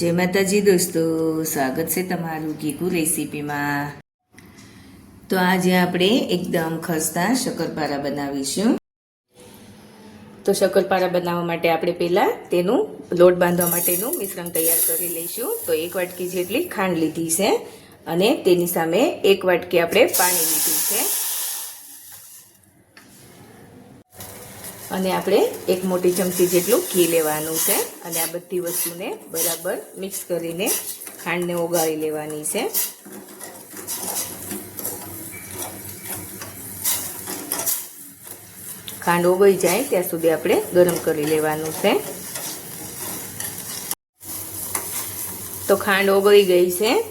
જય માતાજી દોસ્તો, સ્વાગત છે તમારું ઘીકુ રેસીપીમાં. તો આજે આપણે એકદમ ખસ્તા શક્કરપારા બનાવીશું. તો શક્કરપારા બનાવવા માટે આપણે પહેલાં તેનું લોટ બાંધવા માટેનું મિશ્રણ તૈયાર કરી લઈશું. તો એક વાટકી જેટલી ખાંડ લીધી છે અને તેની સામે એક વાટકી આપણે પાણી લીધું છે. અને આપણે એક મોટી ચમચી જેટલું ઘી લેવાનું છે. અને આ બધી વસ્તુને બરાબર મિક્સ કરીને ખાંડને ઓગાળી લેવાની છે. ખાંડ ઓગળી જાય ત્યાં સુધી આપણે ગરમ કરી લેવાનું છે. તો ખાંડ ઓગળી ગઈ છે.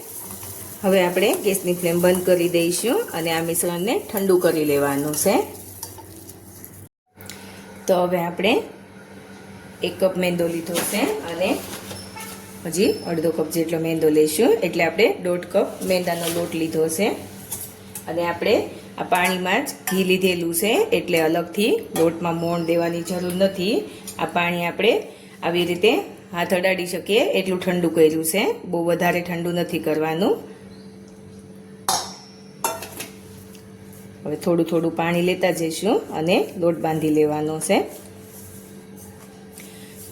હવે આપણે ગેસની ફ્લેમ બંધ કરી દઈશું અને આ મિશ્રણને ઠંડુ કરી લેવાનું છે. તો હવે આપણે એક કપ મેંદો લીધો છે અને હજી અડધો કપ જેટલો મેંદો લઈશું. એટલે આપણે દોઢ કપ મેંદાનો લોટ લીધો છે. અને આપણે આ પાણીમાં જ ઘી લીધેલું છે. એટલે અલગથી લોટમાં મોણ દેવાની જરૂર નથી. આ પાણી આપણે આવી રીતે હાથ અડાડી શકીએ. એટલું ઠંડુ કર્યું છે. બહુ વધારે ઠંડુ નથી કરવાનું. હવે થોડું થોડું પાણી લેતા જઈશું અને લોટ બાંધી લેવાનો છે.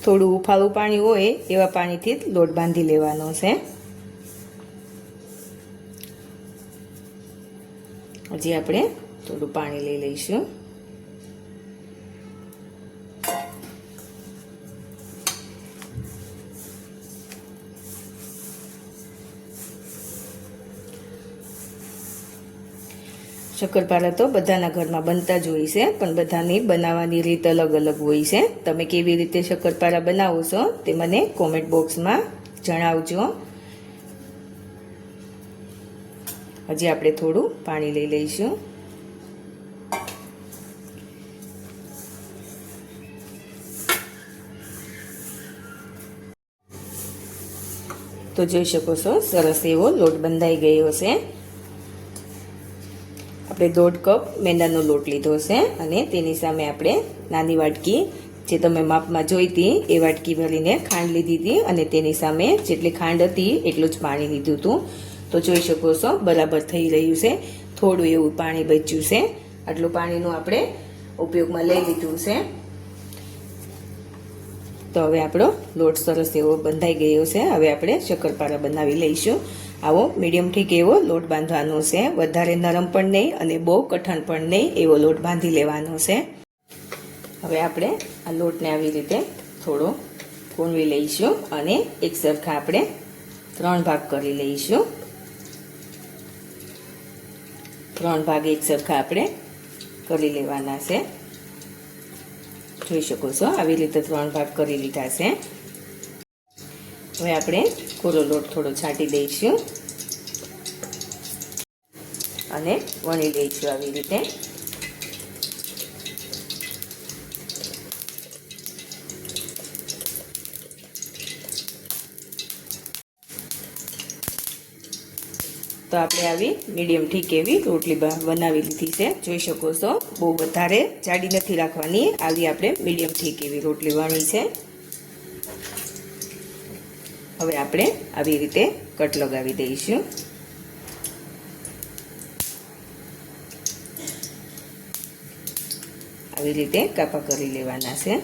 થોડું ઉફાળું પાણી હોય એવા પાણીથી જ લોટ બાંધી લેવાનો છે. હજી આપણે થોડું પાણી લઈ લઈશું. શક્કરપારા તો બધાના ઘરમાં બનતા જ હોય છે, પણ બધાની બનાવવાની રીત અલગ અલગ હોય છે. તમે કેવી રીતે શક્કરપારા બનાવો છો તે મને કોમેન્ટ બોક્સમાં જણાવજો. હજી આપણે થોડું પાણી લઈ લઈશું. તો જોઈ શકો છો, સરસ એવો લોટ બંધાઈ ગયો છે. આપણે દોઢ કપ મેંદાનો લોટ લીધો છે અને તેની સામે આપણે નાની વાટકી જે તમે માપમાં જોઈતી એ વાટકી ભરીને ખાંડ લીધી હતી અને તેની સામે જેટલી ખાંડ હતી એટલું જ પાણી લીધું હતું. તો જોઈ શકો છો, બરાબર થઈ રહ્યું છે. થોડું એવું પાણી બચ્યું છે. આટલું પાણીનું આપણે ઉપયોગમાં લઈ લીધું છે. તો હવે આપણો લોટ સરસ એવો બંધાઈ ગયો છે. હવે આપણે શક્કરપારા બનાવી લઈશું. આવો મીડિયમ ઠીક એવો લોટ બાંધવાનો છે. વધારે નરમ પણ નહીં અને બહુ કઠણ પણ નહીં એવો લોટ બાંધી લેવાનો છે. હવે આપણે આ લોટને આવી રીતે થોડો કૂણવી લઈશું અને એક સરખા આપણે ત્રણ ભાગ કરી લઈશું. ત્રણ ભાગ એક સરખા આપણે કરી લેવાના છે. જોઈ શકો છો, આવી રીતે ત્રણ ભાગ કરી લીધા છે. હવે આપણે કોરો લોટ થોડો છાંટી દઈશું અને વણી દઈશું આવી રીતે. તો આપણે આવી મીડિયમ ઠીક એવી રોટલી બનાવી લીધી છે. જોઈ શકો છો, બહુ વધારે જાડી નથી રાખવાની. આવી આપણે મીડિયમ ઠીક એવી રોટલી વણી છે. હવે આપણે આવી રીતે કટ લગાવી દઈશું. આવી રીતે કાપા કરી લેવાના છે.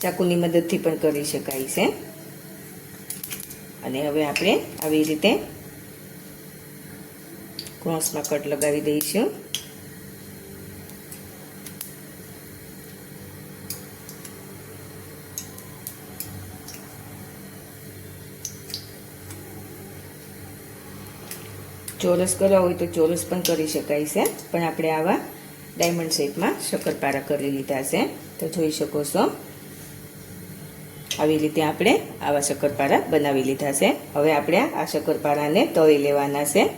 ચાકુની મદદથી પણ કરી શકાય છે. અને હવે આપણે આવી રીતે ક્રોસમાં કટ લગાવી દઈશું. ચોરસ કરવા હોય તો ચોરસ પણ કરી શકાય છે. પણ આપણે આવા ડાયમંડ શેપમાં શક્કરપારા કરી લીધા છે. તો જોઈ શકો છો. આવી રીતે આપણે આવા શક્કરપારા બનાવી લીધા છે. હવે આપણે આ શક્કરપારાને તળી લેવાના છે.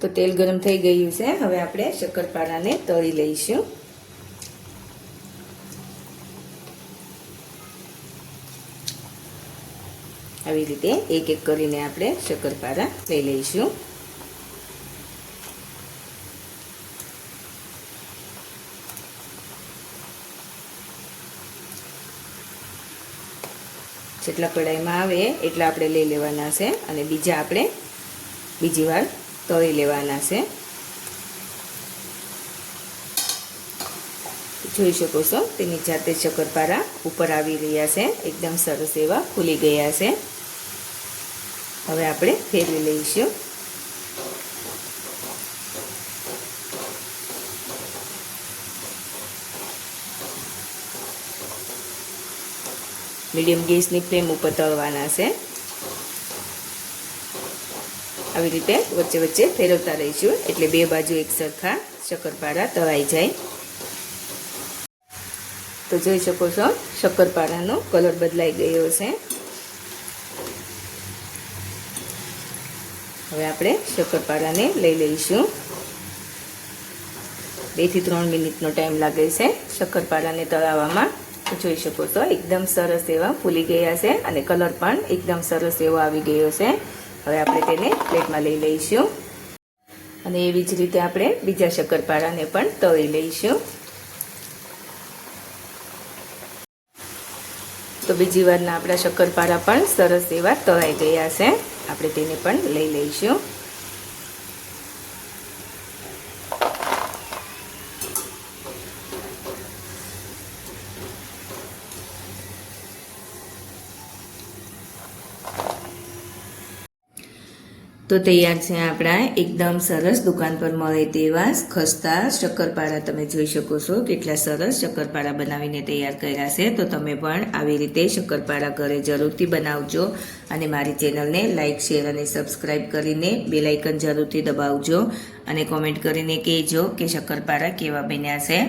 તો તેલ ગરમ થઈ ગયું છે. હવે આપણે શક્કરપારાને તળી લઈશું. આવી રીતે એક એક કરીને આપણે શક્કરપારા લઈ લઈશું. જેટલા કડાઈમાં આવે એટલા આપણે લઈ લેવાના છે અને બીજા આપણે બીજી વાર તળી લેવાના છે. જોઈ શકો છો, તેની જાતે શક્કરપારા ઉપર આવી રહ્યા છે. એકદમ સરસ એવા ખુલી ગયા છે. હવે આપણે ફેરવી લઈશું. મીડિયમ ગેસની ફ્લેમ ઉપર તળવાના છે. આવી રીતે વચ્ચે વચ્ચે ફેરવતા રહીશું. એટલે બે બાજુ એક સરખા શક્કરપારા તળાઈ જાય. તો જોઈ શકો છો, શક્કરપારાનો કલર બદલાઈ ગયો છે. હવે આપણે શક્કરપારાને લઈ લઈશું. બેથી ત્રણ મિનિટનો ટાઈમ લાગે છે. શક્કરપારાને તળાવવામાં જોઈ શકો છો, એકદમ સરસ એવા ફૂલી ગયા છે અને કલર પણ એકદમ સરસ એવો આવી ગયો છે. હવે આપણે તેને પ્લેટમાં લઈ લઈશું. અને એવી જ રીતે આપણે બીજા શક્કરપારાને પણ તળી લઈશું. તો બીજી વારના આપણા શક્કરપારા પણ સરસ એવા તળાઈ ગયા છે. આપણે તેને પણ લઈ લઈશું. તો તૈયાર છે આપણા એકદમ સરસ દુકાન પર મળે તેવા ખસ્તા શક્કરપારા તમે જોઈ શકો છો કેટલા સરસ શક્કરપારા બનાવીને તૈયાર કર્યા છે. તો તમે પણ આવી રીતે શક્કરપારા ઘરે જરૂરથી બનાવજો અને મારી ચેનલને લાઇક શેર અને સબસ્ક્રાઇબ કરીને બેલાઇકન જરૂરથી દબાવજો અને કોમેન્ટ કરીને કહેજો કે શક્કરપારા કેવા બન્યા છે.